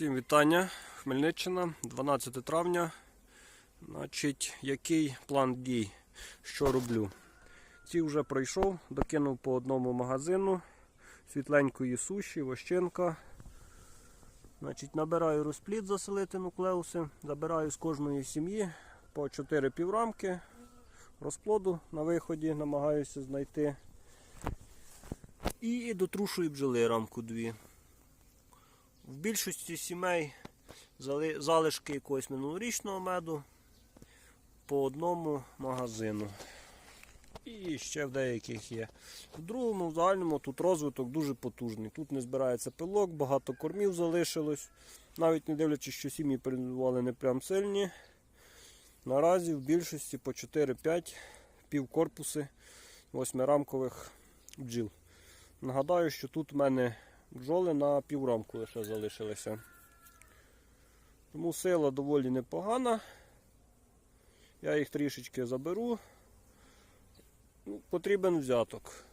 Всім вітання. Хмельниччина, 12 травня. Значить, який план дій? Що роблю? Ці вже пройшов, докинув по одному магазину світленької суші, вощинка. Значить, набираю розплід заселити нуклеуси, забираю з кожної сім'ї по 4 піврамки розплоду на виході, намагаюся знайти. І дотрушую бджоли рамку дві. В більшості сімей залишки якогось минулорічного меду по одному магазину. І ще в деяких є. В другому, в загальному тут розвиток дуже потужний. Тут не збирається пилок, багато кормів залишилось. Навіть не дивлячись, що сім'ї передували не прям сильні. Наразі в більшості по 4-5 півкорпуси восьмирамкових бджіл. Нагадаю, що тут в мене бджоли на піврамку лише залишилися. Тому сила доволі непогана. Я їх трішечки заберу. Ну, потрібен взяток.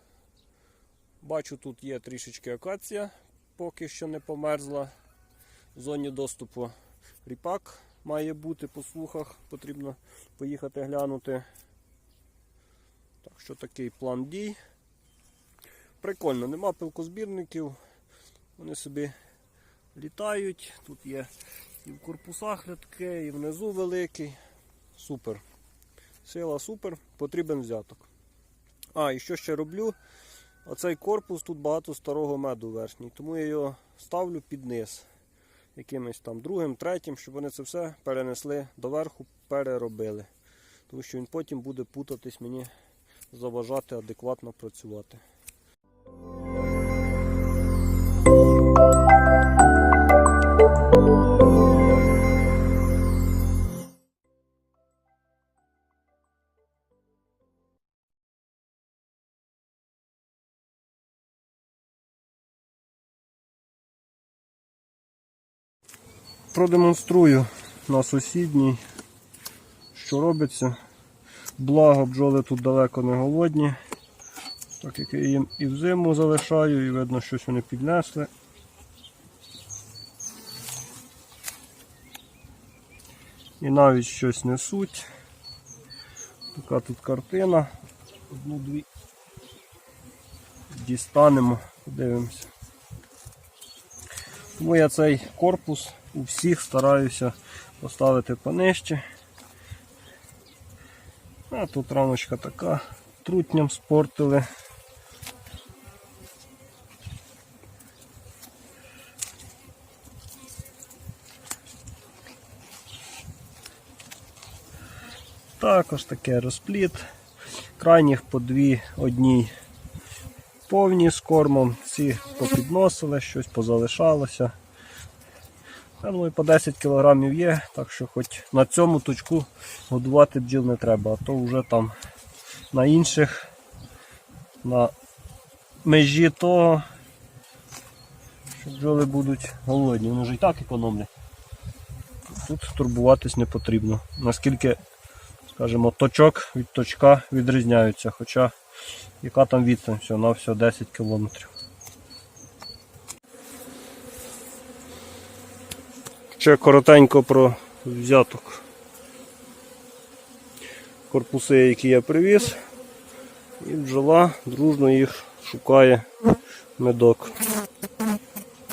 Бачу, тут є трішечки акація, поки що не померзла. В зоні доступу ріпак має бути по слухах, потрібно поїхати глянути. Так що такий план дій. Прикольно, нема пилкозбірників. Вони собі літають. Тут є і в корпусах рядки, і внизу великий. Супер. Сила супер, потрібен взяток. А, і що ще роблю? Оцей корпус тут багато старого меду верхній, тому я його ставлю під низ. Якимось там другим, третім, щоб вони це все перенесли доверху, переробили. Тому що він потім буде путатись мені, заважати адекватно працювати. Продемонструю на сусідній, що робиться. Благо бджоли тут далеко не голодні. Так як я їм і взиму залишаю, і видно, щось вони піднесли. І навіть щось несуть. Така тут картина. Одну-дві дістанемо, подивимося. Тому я цей корпус у всіх стараюся поставити понижче. А тут рамочка така, трутням спортили. Також таке розпліт. Крайніх по дві одній повні з кормом, ці попідносили, щось позалишалося. Я думаю, по 10 кг є, так що хоч на цьому точку годувати бджіл не треба, а то вже там на інших, на межі того, що бджоли будуть голодні. Вони вже і так економлять. Тут турбуватись не потрібно. Наскільки, скажімо, точок від точка відрізняються, хоча яка там відстань, все, на все 10 кілометрів. Ще коротенько про взяток. Корпуси, які я привіз, і бджола дружно їх шукає медок.